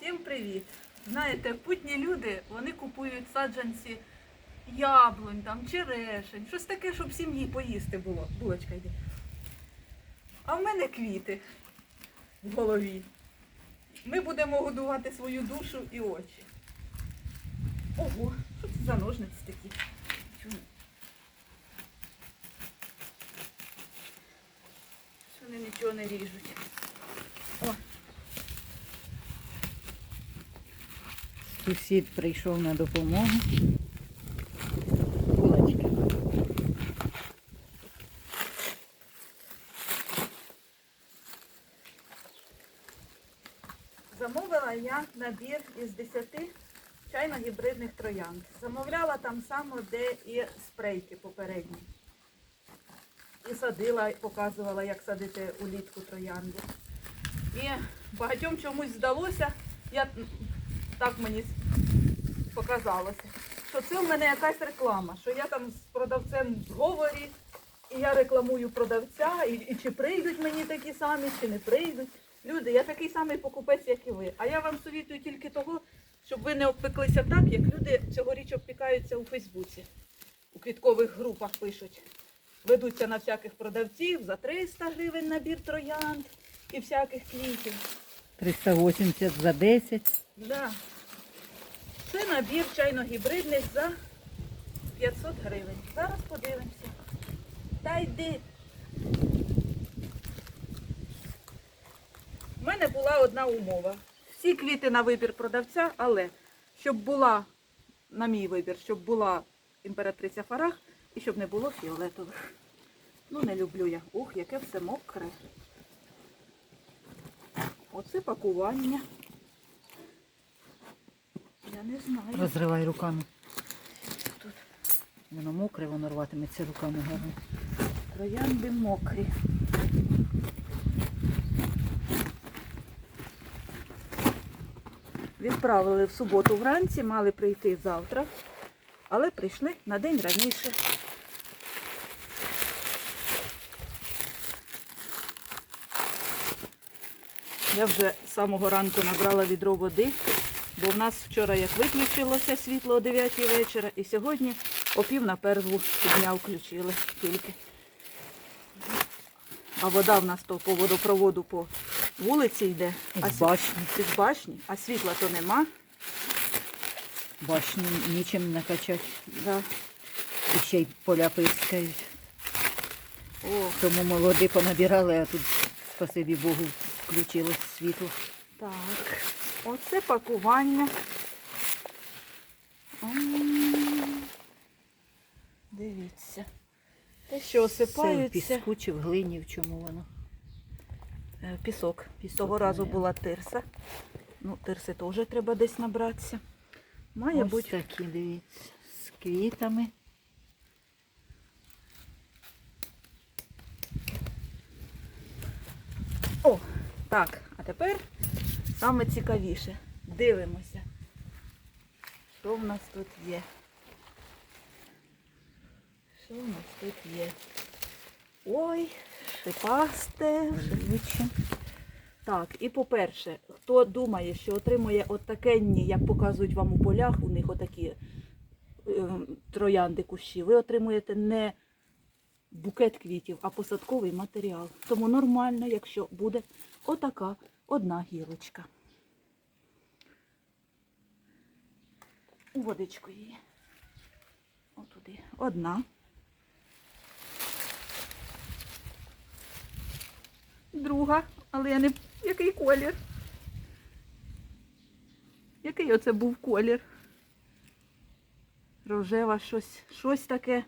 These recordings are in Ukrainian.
Всім привіт! Знаєте, путні люди вони купують саджанці яблунь, там, черешень, щось таке, щоб сім'ї поїсти було. Булочка йде. А в мене квіти в голові. Ми будемо годувати свою душу і очі. Ого, що це за ножниці такі? Що вони нічого не ріжуть. Сусід прийшов на допомогу. Замовила я набір із 10 чайно-гібридних троянд. Замовляла там само, де і спрейки попередні. І садила, показувала, як садити улітку троянду. І багатьом чомусь здалося, я, так мені показалося, що це в мене якась реклама, що я там з продавцем в зговорі, і я рекламую продавця, і, і чи прийдуть мені такі самі, чи не прийдуть. Люди, я такий самий покупець, як і ви. А я вам совітую тільки того, щоб ви не обпеклися так, як люди цьогоріч обпікаються у Фейсбуці. У квіткових групах пишуть. Ведуться на всяких продавців за 300 гривень набір троянд і всяких квітів. 380 за 10. Да. Це набір чайно-гібридних за 500 гривень. Зараз подивимося. Та йди. У мене була одна умова. Всі квіти на вибір продавця, але щоб була, на мій вибір, щоб була імператриця Фарах і щоб не було фіолетових. Ну, не люблю я. Ух, яке все мокре. Оце пакування. Я не знаю. Розривай руками. Тут Воно мокре, воно рватиметься руками гарно. троянди мокрі. Відправили в суботу вранці, мали прийти завтра, але прийшли на день раніше. Я вже з самого ранку набрала відро води, бо в нас вчора як виключилося світло о 9 вечора, і сьогодні о пів на перву дня включили тільки. А вода в нас то по водопроводу по вулиці йде, а З башні. з башні, а світла то нема. Башню нічим не качать. Да. І ще й поля пискають. О, Тому молоді понабирали, а тут, спасибі Богу, включилось світло. так. Оце пакування. Дивіться. Те, що Все в піску чи в глині, в чому воно. Е, Пісок. Пісок, Того разу була тирса. Ну, тирси теж треба десь набратися. Має Ось бути. такі, дивіться, з квітами. О, так, а тепер саме цікавіше. Дивимося, що в нас тут є. Що в нас тут є? Ой, шипасте, живуче. Так, і по-перше, хто думає, що отримує отакенні, як показують вам у полях, у них отакі е, троянди кущі, ви отримуєте не букет квітів, а посадковий матеріал. Тому нормально, якщо буде отака одна гілочка. У водичку її. Отуди. Одна. Друга, але я не. Який колір? Який оце був колір? Рожева щось, щось таке.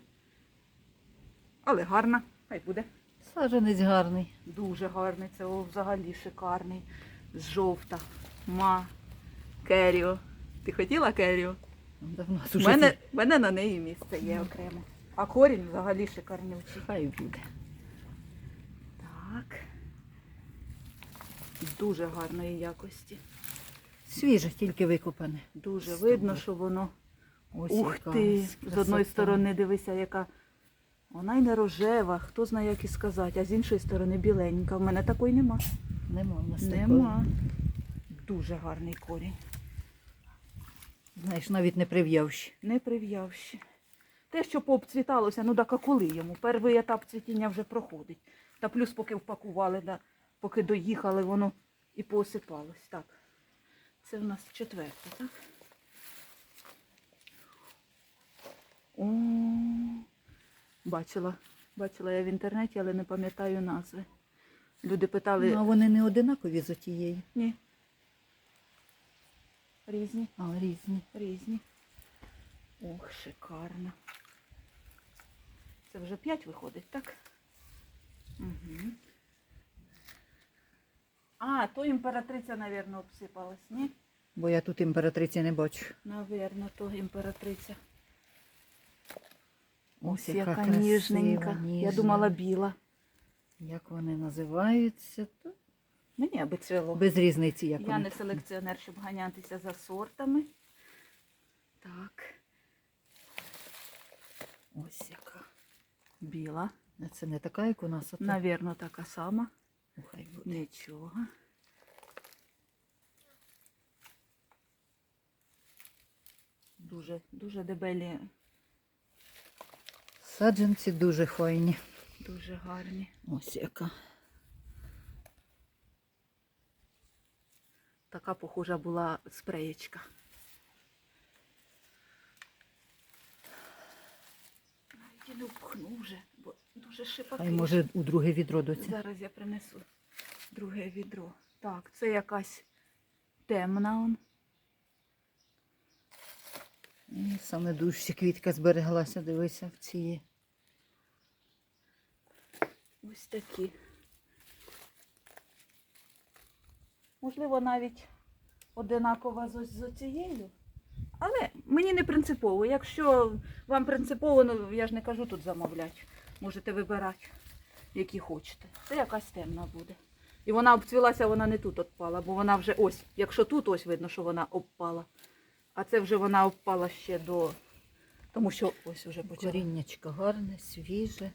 Але гарна. Хай буде. Саженець гарний. Дуже гарний. Це взагалі шикарний. З жовта. Ма. Керіо. Ти хотіла керіо? Давно У мене, мене на неї місце є окремо. А корінь взагалі шикарнючий. хай буде. Так. Дуже гарної якості. Свіже, тільки викопане. Дуже Супер. видно, що воно. Ось Ух ти! красота. З одної сторони дивися, яка. Вона й не рожева, хто знає, як і сказати, а з іншої сторони біленька. У мене такої нема. Нема в нас такої. Нема. Дуже Дуже гарний корінь. Знаєш, навіть не прив'явши. Не прив'явши. Те, що пообцвіталося, ну так а коли йому? Перший етап цвітіння вже проходить. Та плюс поки впакували, да, поки доїхали, воно і поосипалось. Так. Це в нас четверте, так? О, бачила, бачила я в інтернеті, але не пам'ятаю назви. Люди питали. Ну, а вони не одинакові з отією, Ні. Різні. а різні. Різні. Ох, шикарно. Це вже п'ять виходить, так? Угу. А, то імператриця, мабуть, обсипалась, ні? Бо я тут імператриці не бачу. Навірно, то імператриця. Ось яка красива, ніжненька. Я думала біла. Як вони називаються? То Мені аби цвіло. без різниці, як Я вони. не селекціонер, щоб ганятися за сортами. Так. Ось яка. Біла. Це не така, як у нас. Ото. Навірно, така сама. Хай буде. Нічого. Дуже, дуже дебелі, Саджанці дуже файні. дуже гарні. Ось яка. Така похожа була спреєчка. Навіть не впхну вже, бо дуже шипаки. Хай може у друге відро доці. Зараз я принесу друге відро. Так, це якась темна. Он. І саме дужче квітка збереглася, дивися в цій. Ось такі. Можливо, навіть одинакова з, оцією. Але мені не принципово. Якщо вам принципово, ну я ж не кажу тут замовляти. Можете вибирати, які хочете. Це якась темна буде. І вона обцвілася, вона не тут обпала, бо вона вже ось, якщо тут ось видно, що вона обпала. А це вже вона обпала ще до. Тому що ось вже почала. Коріннячко гарне, свіже,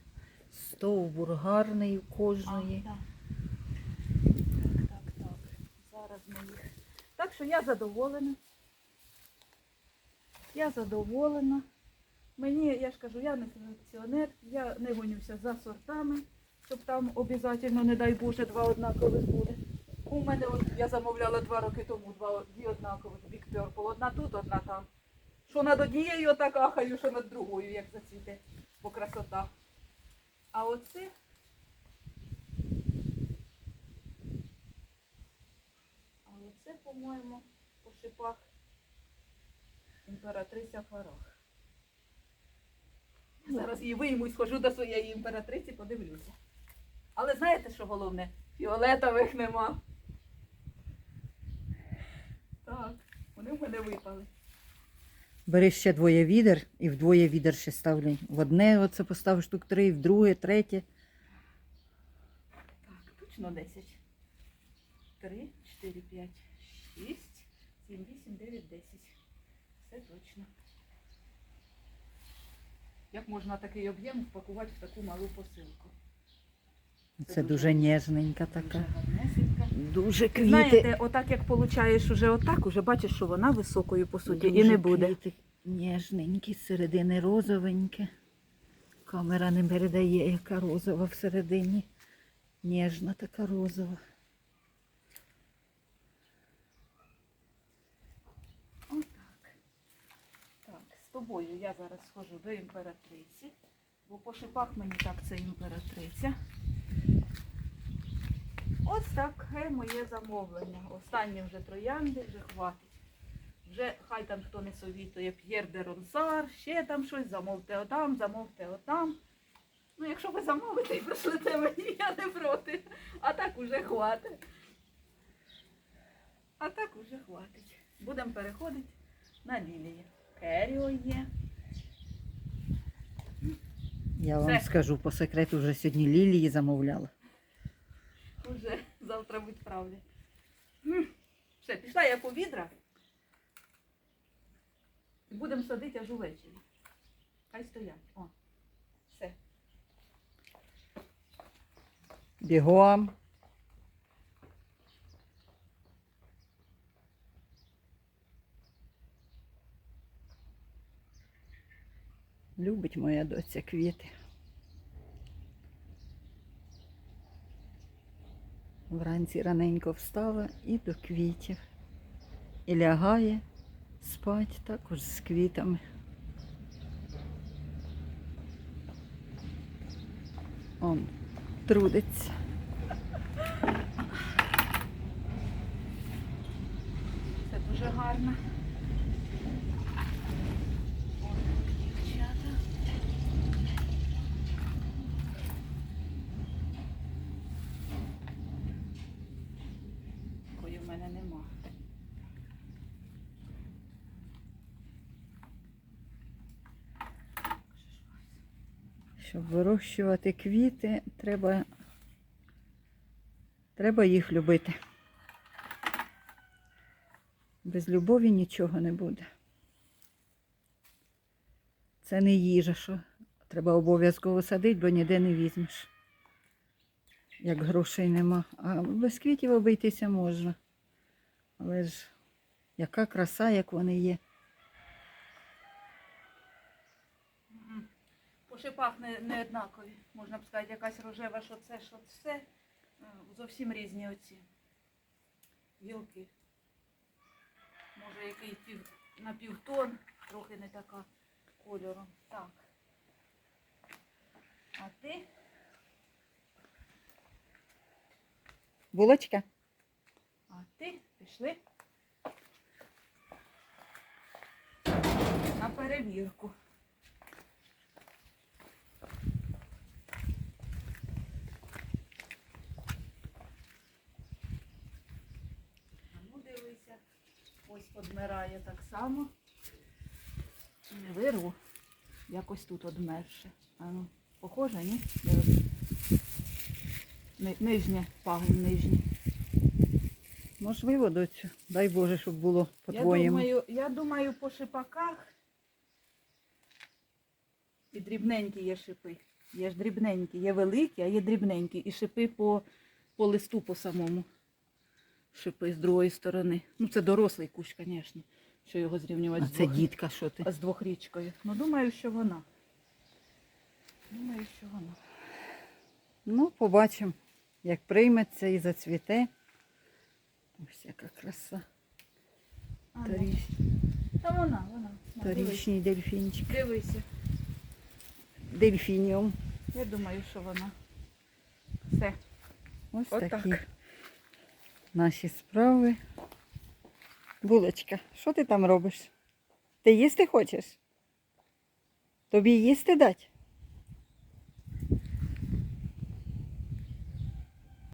стовбур гарний у кожної. А, так. так, так, так. Зараз ми їх. Так що я задоволена. Я задоволена. Мені, я ж кажу, я не селекціонер, я не гонюся за сортами, щоб там обов'язково, не дай Боже, два однакових буде. У мене от я замовляла два роки тому два дві однакових Big Purple. Одна тут, одна там. Що над однією отак ахаю, що над другою, як зацвіте, по красота. А оце Але це, по-моєму, по шипах імператриця Фарах. Зараз її вийму і схожу до своєї імператриці, подивлюся. Але знаєте, що головне? Фіолетових нема. Так, вони в мене випали. Бери ще двоє відер і в двоє відер ще ставлю. В одне оце постав штук три, в друге, третє. Так, точно 10. 3, 4, 5, 6, 7, 8, 9, 10. Все точно. Як можна такий об'єм впакувати в таку малу посилку? Це дуже ніжненька така. Дуже квіти. Знаєте, отак як получаєш уже отак, уже бачиш, що вона високою по суті і не буде. Квіти ніжненькі, з середини розовеньке. Камера не передає, яка розова всередині. Ніжна така розова. Отак. Так, з тобою я зараз схожу до імператриці, бо по шипах мені так це імператриця. Ось таке моє замовлення. Останні вже троянди, вже хватить. Вже хай там хто не совітує П'єр де Ронсар, ще там щось, замовте отам, замовте отам. Ну, якщо ви замовите і пришлете мені, я не проти. А так уже хватить. А так уже хватить. Будемо переходити на лілії. Керіо є. Я вам Все. скажу по секрету, вже сьогодні лілії замовляла траву відправлять. Все, пішла я по відра. І будемо садити аж увечері. Хай стоять. О, все. Бігом. Любить моя доця квіти. Вранці раненько встала і до квітів. І лягає спать також з квітами. Он трудиться. Це дуже гарно. Дівчата. Такої в мене нема. Щоб вирощувати квіти, треба, треба їх любити. Без любові нічого не буде. Це не їжа, що треба обов'язково садити, бо ніде не візьмеш. Як грошей нема. А без квітів обійтися можна. Але ж яка краса, як вони є. По шипах не, не однакові. Можна б сказати, якась рожева, що це, що це. Е, Зовсім різні оці гілки. Може, який пів, на півтон, трохи не така кольором. Так. А ти? Булочка? А ти? Пішли? На перевірку. Ну дивися. Ось подмирає так само. Не вирву. Якось тут одмерше. А ну, похоже, ні? Дивись. Ни- Нижнє, пагін нижній. Можливо, доцю. Дай Боже, щоб було по-твоєму. думаю, я думаю, по шипаках і дрібненькі є шипи. Є ж дрібненькі, є великі, а є дрібненькі. І шипи по, по листу по самому. Шипи з другої сторони. Ну, це дорослий кущ, звісно, що його зрівнювати А з, це двох, дітка, що ти? з двохрічкою. Ну, думаю, що вона. Думаю, що вона. Ну, побачимо, як прийметься і зацвіте. Ось яка краса. Ну, Торіч, Та вона, вона. Торічний дельфінчик. Дивися. Дельфініум. Я думаю, що вона. Все. Ось Отак. такі наші справи. Булочка, що ти там робиш? Ти їсти хочеш? Тобі їсти дать?